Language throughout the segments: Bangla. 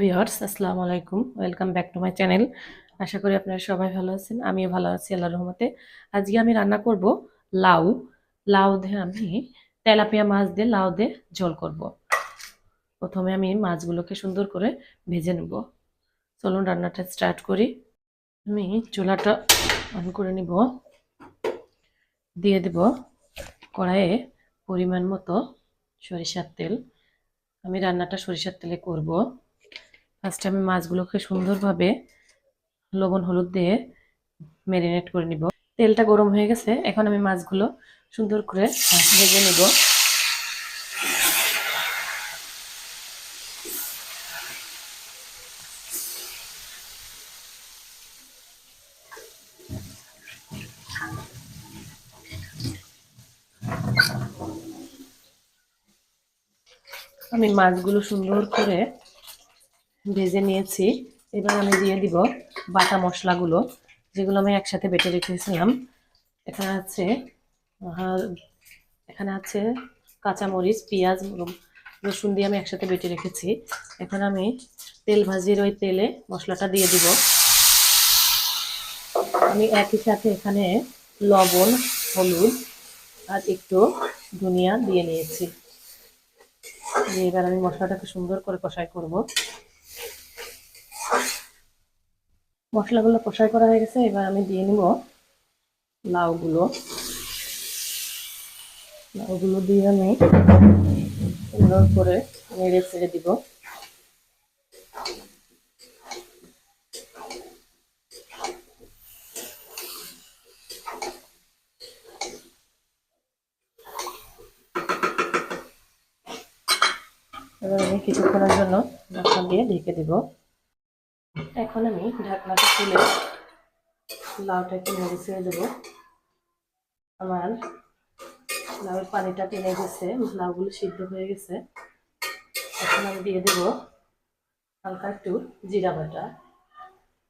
ভিউয়ার্স, আসসালামু আলাইকুম। Welcome back to my channel আশা করি আপনারা সবাই ভালো আছেন, আমিও ভালো আছি, আল্লাহর রহমতে। আজকে আমি রান্না করব লাউ। লাউ দিয়ে আমি তেলাপিয়া মাছ দিয়ে লাউ দিয়ে ঝোল করব। প্রথমে আমি মাছগুলোকে সুন্দর করে ভেজে নেব। চলুন রান্নাটা স্টার্ট করি। আমি চুলাটা অন করে নিব। দিয়ে দেব কড়াইয়ে পরিমাণ মতো সরিষার তেল। আমি রান্নাটা সরিষার তেলে করব। ফার্স্টে আমি মাছগুলোকে সুন্দরভাবে লবণ, হলুদ দিয়ে ম্যারিনেট করে নিব। তেলটা গরম হয়ে গেছে, এখন আমি মাছগুলো সুন্দর করে ভেজে নিব। আমি মাছগুলো সুন্দর করে ভেজে নিয়েছি। এবার আমি দিয়ে দিব বাটা মশলাগুলো, যেগুলো আমি একসাথে বেটে রেখেছিলাম। এখানে আছে এখানে আছে কাঁচামরিচ, পেঁয়াজ, রসুন দিয়ে আমি একসাথে বেটে রেখেছি। এখন আমি তেল ভাজির ওই তেলে মশলাটা দিয়ে দিব। আমি একই সাথে এখানে লবণ, হলুদ আর একটু ধনিয়া দিয়ে নিয়েছি। এবার আমি মশলাটাকে সুন্দর করে কষাই করব। মশলাগুলো কষাই করা হয়ে গেছে, এবার আমি দিয়ে নিব লাউগুলো। লাউগুলো দিয়ে আমি সুন্দর করে নেড়ে ছেড়ে দিব। এবার আমি কিছুক্ষণের জন্য ঢাকনা দিয়ে ঢেকে দেব। এখন আমি ঢাকনাটা খুলে লাউটা একটু নেড়ে ছেড়ে দেবো। আমার লাউয়ের পানিটা টেনে গেছে, লাউগুলো সিদ্ধ হয়ে গেছে। এখন আমি দিয়ে দেব হালকা একটু জিরা বাটা।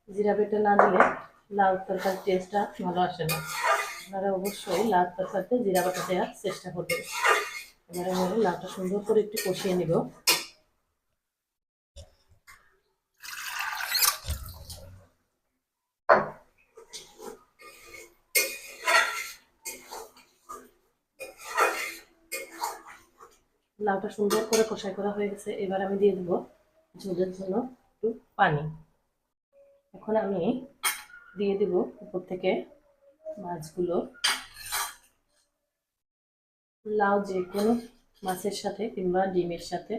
জিরা বাটা না দিলে লাউ তরকারির টেস্টটা ভালো আসে না। আপনারা অবশ্যই লাউ তরকারিতে জিরা বাটা দেওয়ার চেষ্টা করবেন। এবারে লাউটা সুন্দর করে একটু কষিয়ে নিব। লাউটা সুন্দর করে কষাই করা হয়ে গেছে, এবার আমি দিয়ে দেবো ঝোলের জন্য একটু পানি। এখন আমি দিয়ে দেব উপর থেকে মাছগুলো। লাউ যে কোনো মাছের সাথে কিংবা ডিমের সাথে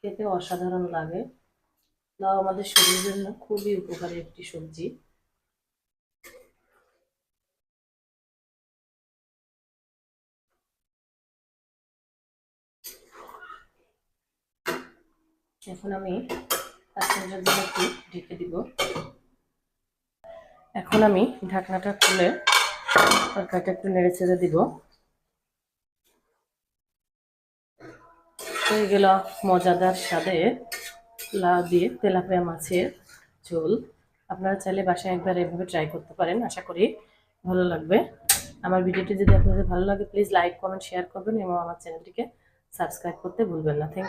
খেতে অসাধারণ লাগে। লাউ আমাদের শরীরের জন্য খুবই উপকারী একটি সবজি। এখন আমি পাঁচ জন্য একটু ঢেকে দিব। এখন আমি ঢাকনাটা খুলে তরকারিটা একটু নেড়ে ছেড়ে দিব। হয়ে গেল মজাদার স্বাদে লাউ দিয়ে তেলাপিয়া মাছের ঝোল। আপনারা চাইলে বাসায় একবার এভাবে ট্রাই করতে পারেন, আশা করি ভালো লাগবে। আমার ভিডিওটি যদি আপনাদের ভালো লাগে প্লিজ লাইক কমেন্ট শেয়ার করবেন এবং আমার চ্যানেলটিকে সাবস্ক্রাইব করতে ভুলবেন না। থ্যাংক